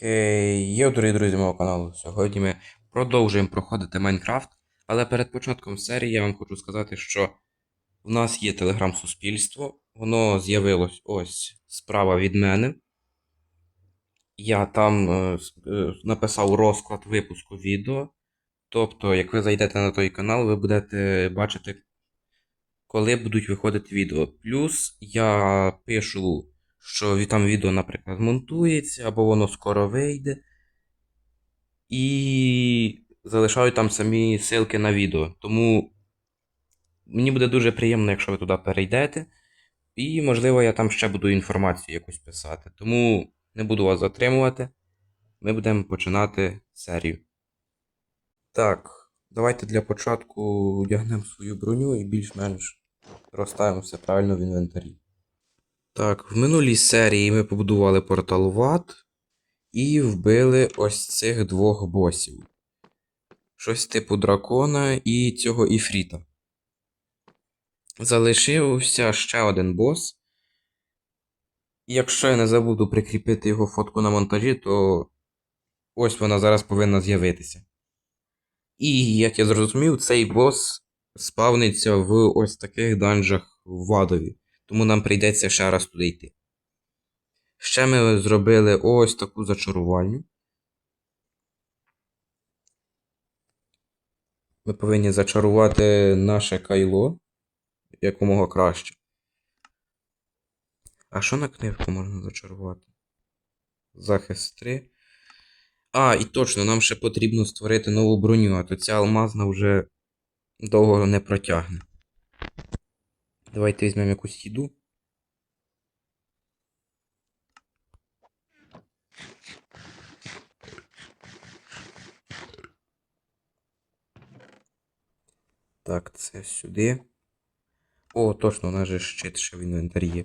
Хей, йо, дорогі друзі мого каналу. Сьогодні ми продовжуємо проходити Майнкрафт. Але перед початком серії я вам хочу сказати, що в нас є телеграм-суспільство. Воно з'явилось ось справа від мене. Я там е, е, написав розклад випуску відео. Тобто, як ви зайдете на той канал, ви будете бачити, коли будуть виходити відео. Плюс я пишу, що там відео, наприклад, монтується, або воно скоро вийде. І залишаю там самі ссылки на відео. Тому мені буде дуже приємно, якщо ви туди перейдете. І, можливо, я там ще буду інформацію якусь писати. Тому не буду вас затримувати. Ми будемо починати серію. Так, давайте для початку одягнемо свою броню і більш-менш розставимо все правильно в інвентарі. Так, в минулій серії ми побудували портал ВАД і вбили ось цих двох босів. Щось типу дракона і цього іфріта. Залишився ще один бос. Якщо я не забуду прикріпити його фотку на монтажі, то ось вона зараз повинна з'явитися. І, як я зрозумів, цей бос спавниться в ось таких данжах в Вадові. Тому нам прийдеться ще раз туди йти. Ще ми зробили ось таку зачарувальню. Ми повинні зачарувати наше кайло якомога краще. А що на книжку можна зачарувати? Захист 3. А, і точно, нам ще потрібно створити нову броню, а то ця алмазна вже довго не протягне. Давайте візьмемо якусь їду. Так, це сюди. О, точно, у нас же щит ще в інвентарі є.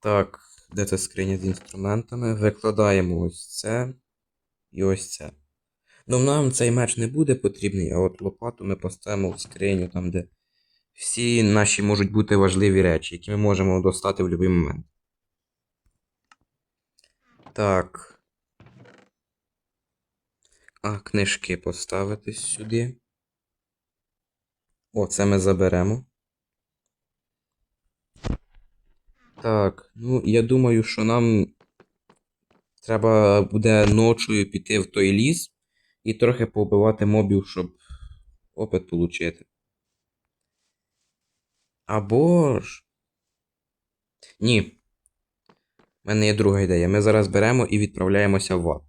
Так, де це скриня з інструментами? Викладаємо ось це і ось це. Ну, нам цей меч не буде потрібний, а от лопату ми поставимо в скриню, там, де всі наші можуть бути важливі речі, які ми можемо достати в будь-який момент. Так. А, книжки поставити сюди. О, це ми заберемо. Так, ну я думаю, що нам треба буде ночою піти в той ліс і трохи побивати мобів, щоб опит отримати. Або ж. Ні. У мене є друга ідея. Ми зараз беремо і відправляємося в ад.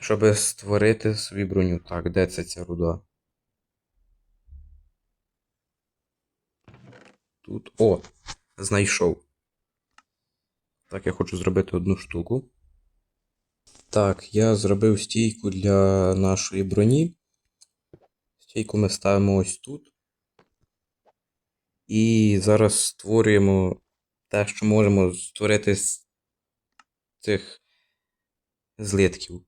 Щоб створити собі броню. Так, де це ця руда? Тут. О! Знайшов. Так, я хочу зробити одну штуку. Так, я зробив стійку для нашої броні. Стійку ми ставимо ось тут. І зараз створюємо те, що можемо створити з цих злитків.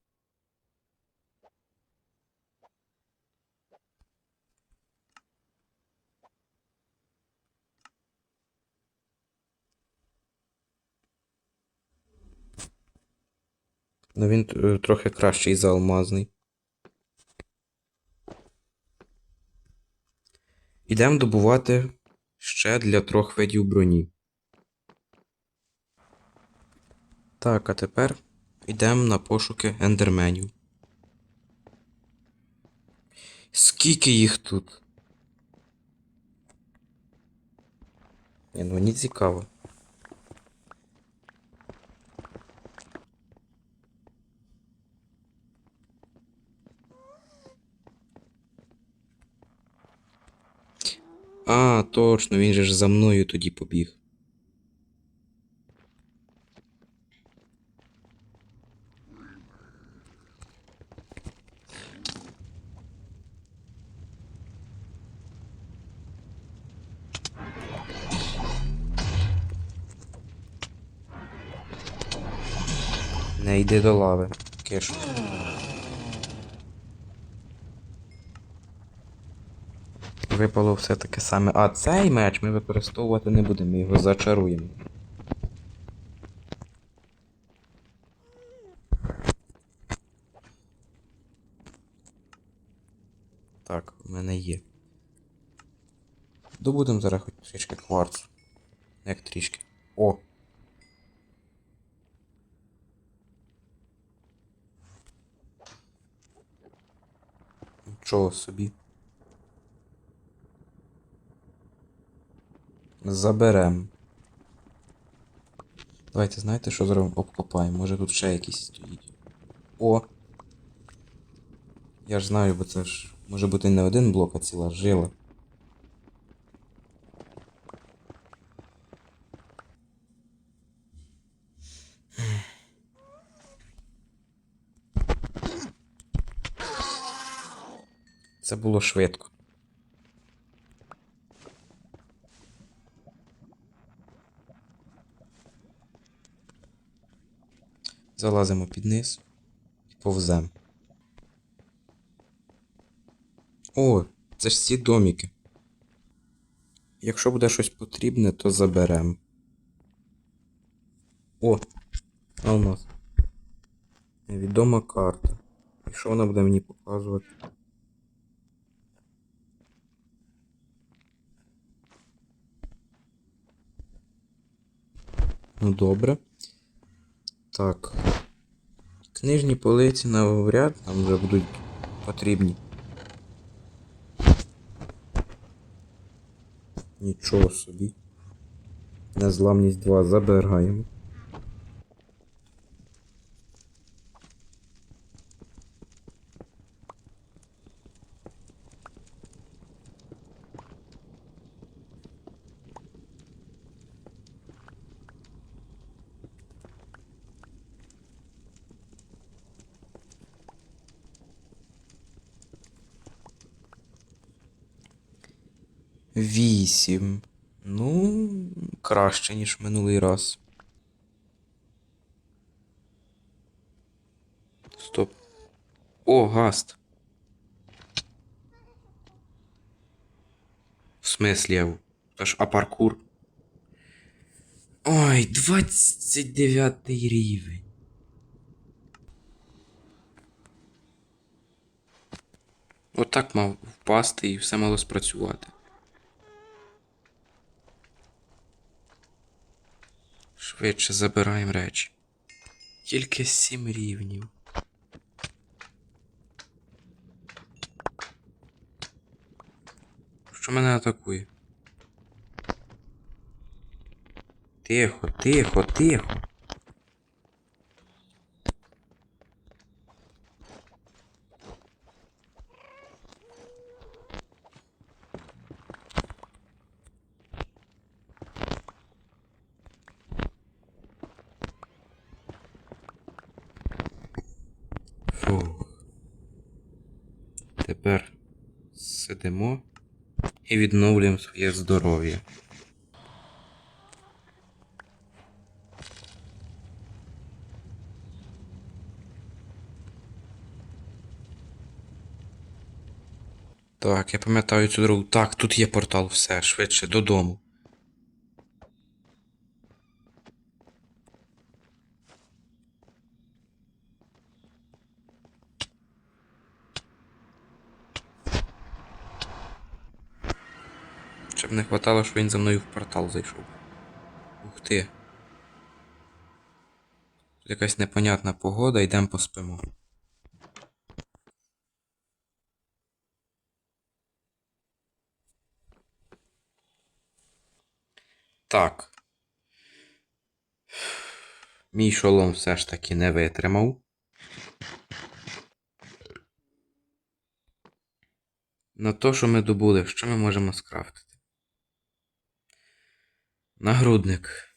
Ну він е, трохи кращий за алмазний. Ідемо добувати ще для трьох видів броні. Так, а тепер йдемо на пошуки ендерменів. Скільки їх тут? Ні, ну мені цікаво. А, точно, він же ж за мною тоді побіг. Не йди до лави, киш. випало все-таки саме. А цей меч ми використовувати не будемо, ми його зачаруємо. Так, в мене є. Добудемо зараз хоч трішки кварц? Як трішки. О! Нічого собі. Заберем. Давайте знаєте, що зробимо? Обкопаємо. Може тут ще якісь стоїть. О! Я ж знаю, бо це ж може бути не один блок, а ціла жила. Це було швидко. Залазимо під низ і повземо. О, це ж ці доміки. Якщо буде щось потрібне, то заберем. О, а у нас. Невідома карта. І що вона буде мені показувати? Ну добре. Так. Книжні полиці навряд нам вже будуть потрібні. Нічого собі. Незламність 2 забираємо. Вісім. Ну, краще, ніж минулий раз. Стоп. О, гаст. В смислі, я... Та ж, а паркур? Ой, 29 рівень. Отак мав впасти і все мало спрацювати. Швидше забираємо речі. Тільки сім рівнів. Що мене атакує? Тихо, тихо, тихо. Фух. Тепер сидимо і відновлюємо своє здоров'я. Так, я пам'ятаю цю дорогу. Так, тут є портал, все, швидше, додому. Щоб не хватало, що він за мною в портал зайшов. Ух ти. Тут якась непонятна погода, йдемо поспимо. Так. Мій шолом все ж таки не витримав. На то, що ми добули, що ми можемо скрафтити? Нагрудник.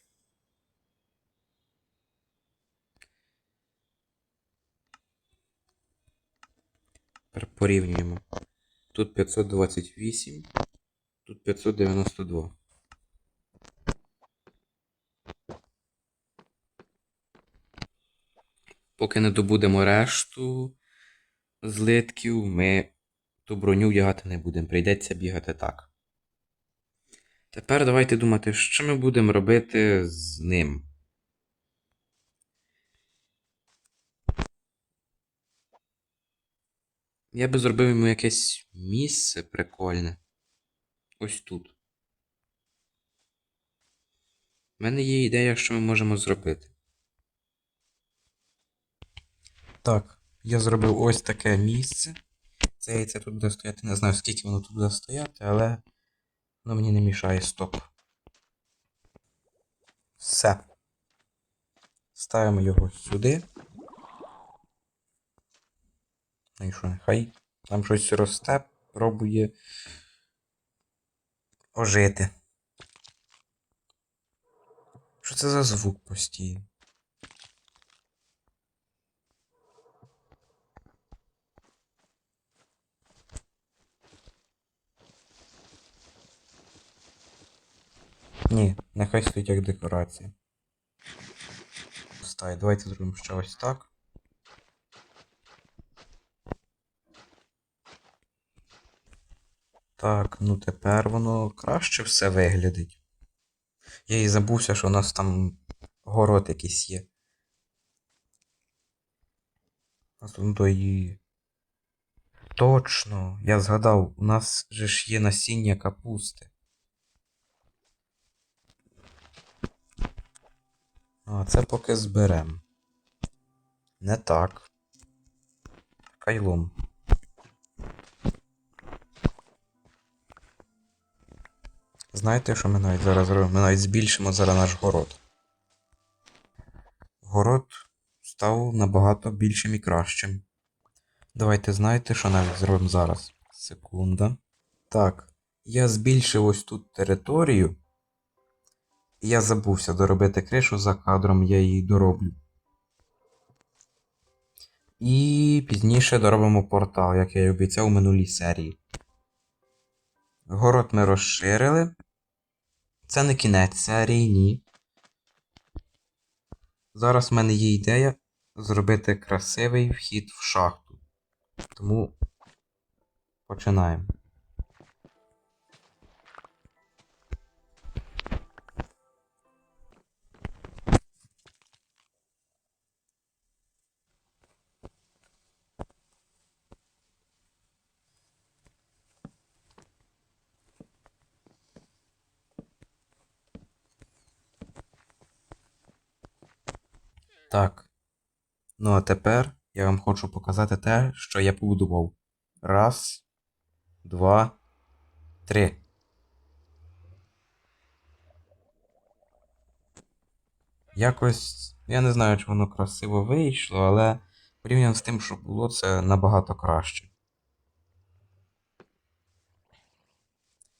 Тепер порівнюємо. Тут 528, тут 592. Поки не добудемо решту злитків, ми ту броню вдягати не будемо. Прийдеться бігати так. Тепер давайте думати, що ми будемо робити з ним. Я би зробив йому якесь місце прикольне. Ось тут. У мене є ідея, що ми можемо зробити. Так, я зробив ось таке місце. Це яйце тут буде стояти. Не знаю, скільки воно тут буде стояти, але воно мені не мішає. Стоп. Все. Ставимо його сюди. Ну і що, нехай там щось росте, пробує ожити. Що це за звук постійно? Ні, нехай стоїть як декорація. Стай, давайте зробимо ще ось так. Так, ну тепер воно краще все виглядить. Я і забувся, що у нас там город якийсь є. У нас тут і... Точно, я згадав, у нас же ж є насіння капусти. А, це поки зберем. Не так. Кайлом. Знаєте, що ми навіть зараз зробимо? Ми навіть збільшимо зараз наш город. Город став набагато більшим і кращим. Давайте знаєте, що навіть зробимо зараз. Секунда. Так, я збільшив ось тут територію. Я забувся доробити кришу за кадром, я її дороблю. І пізніше доробимо портал, як я і обіцяв у минулій серії. Город ми розширили. Це не кінець серії, ні. Зараз в мене є ідея зробити красивий вхід в шахту. Тому починаємо. Так. Ну а тепер я вам хочу показати те, що я побудував. Раз, два, три. Якось. Я не знаю, чи воно красиво вийшло, але порівняно з тим, що було, це набагато краще.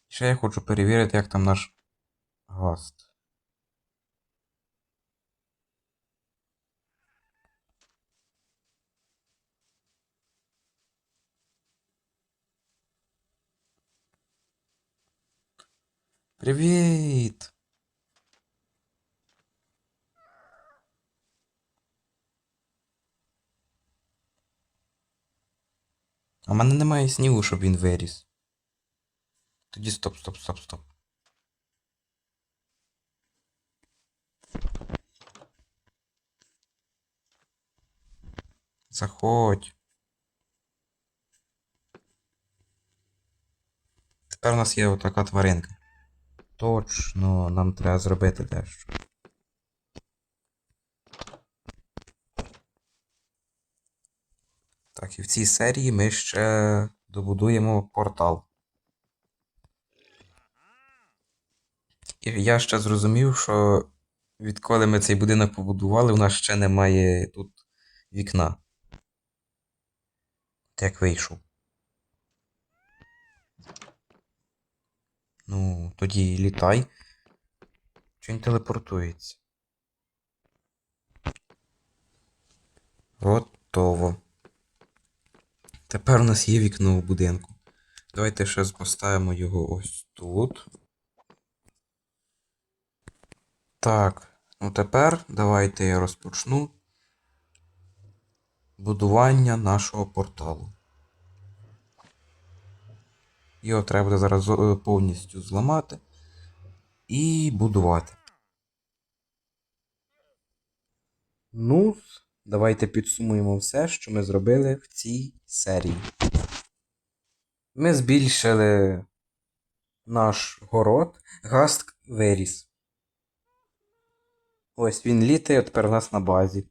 Ще я хочу перевірити, як там наш гаст. Привіт! А в мене немає снігу, щоб він виріс. Тоді стоп, стоп, стоп, стоп. Заходь. Тепер у нас є отака тваринка. Точно, нам треба зробити дещо. Так, і в цій серії ми ще добудуємо портал. І я ще зрозумів, що відколи ми цей будинок побудували, у нас ще немає тут вікна. Як вийшов. Ну, тоді літай. Чи він телепортується? Готово. Тепер у нас є вікно у будинку. Давайте ще поставимо його ось тут. Так, ну тепер давайте я розпочну будування нашого порталу. Його треба буде зараз е, повністю зламати і будувати. Ну, давайте підсумуємо все, що ми зробили в цій серії. Ми збільшили наш город, гаст виріс. Ось він літає тепер у нас на базі.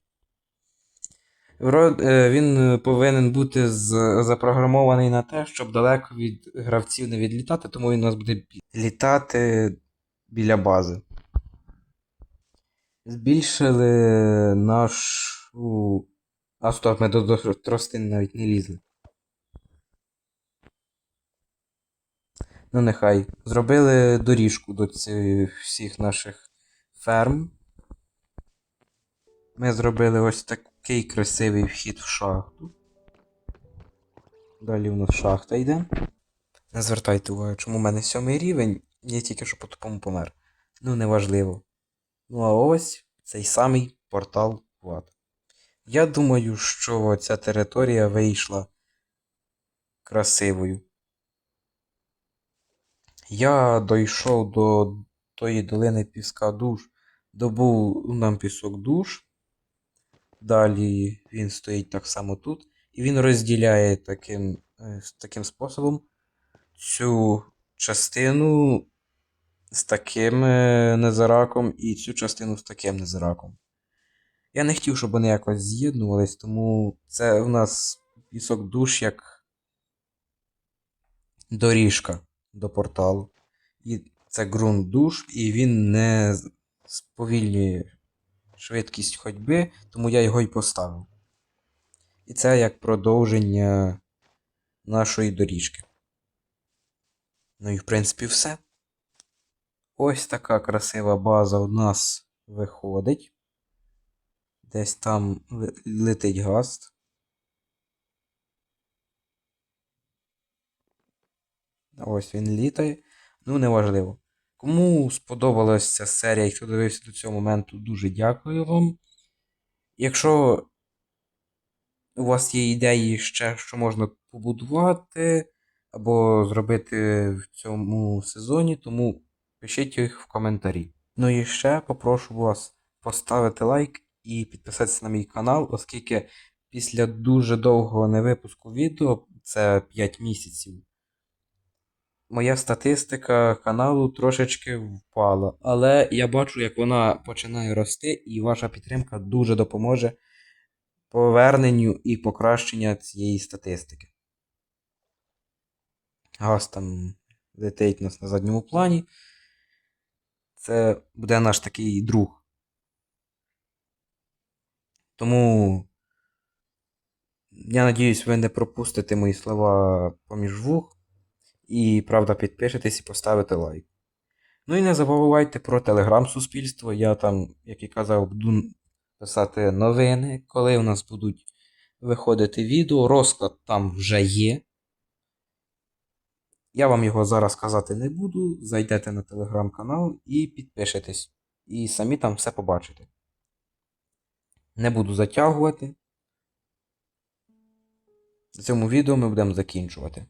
Е, Він повинен бути запрограмований на те, щоб далеко від гравців не відлітати, тому він у нас буде літати біля бази. Збільшили нашу. А стоп, ми до, тростин навіть не лізли. Ну, нехай. Зробили доріжку до цих всіх наших ферм. Ми зробили ось такий красивий вхід в шахту. Далі у нас шахта йде. Не звертайте увагу, чому в мене сьомий рівень, я тільки що по тупому помер. Ну, неважливо. Ну а ось цей самий портал в. Я думаю, що ця територія вийшла красивою. Я дійшов до тої долини піска душ, добув нам пісок душ. Далі він стоїть так само тут. І він розділяє таким, е, таким способом цю частину з таким е, незараком і цю частину з таким незараком. Я не хотів, щоб вони якось з'єднувались, тому це у нас пісок душ як доріжка до порталу. І це ґрунт душ, і він не сповільнює швидкість ходьби, тому я його й поставив. І це як продовження нашої доріжки. Ну і в принципі все. Ось така красива база у нас виходить. Десь там летить гаст. Ось він літає. Ну, неважливо. Кому сподобалася ця серія і хто дивився до цього моменту, дуже дякую вам. Якщо у вас є ідеї ще, що можна побудувати або зробити в цьому сезоні, тому пишіть їх в коментарі. Ну і ще попрошу вас поставити лайк і підписатися на мій канал, оскільки після дуже довгого невипуску відео, це 5 місяців, моя статистика каналу трошечки впала. Але я бачу, як вона починає рости, і ваша підтримка дуже допоможе поверненню і покращенню цієї статистики. Газ там летить нас на задньому плані. Це буде наш такий друг. Тому я надіюсь, ви не пропустите мої слова поміж вух. І, правда, підпишетесь і поставите лайк. Ну і не забувайте про телеграм-суспільство. Я там, як і казав, буду писати новини, коли у нас будуть виходити відео. Розклад там вже є. Я вам його зараз казати не буду. Зайдете на телеграм-канал і підпишетесь. І самі там все побачите. Не буду затягувати. На цьому відео ми будемо закінчувати.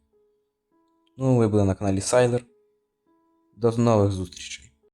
Ну, ви були на каналі Сайлер. До нових зустрічей.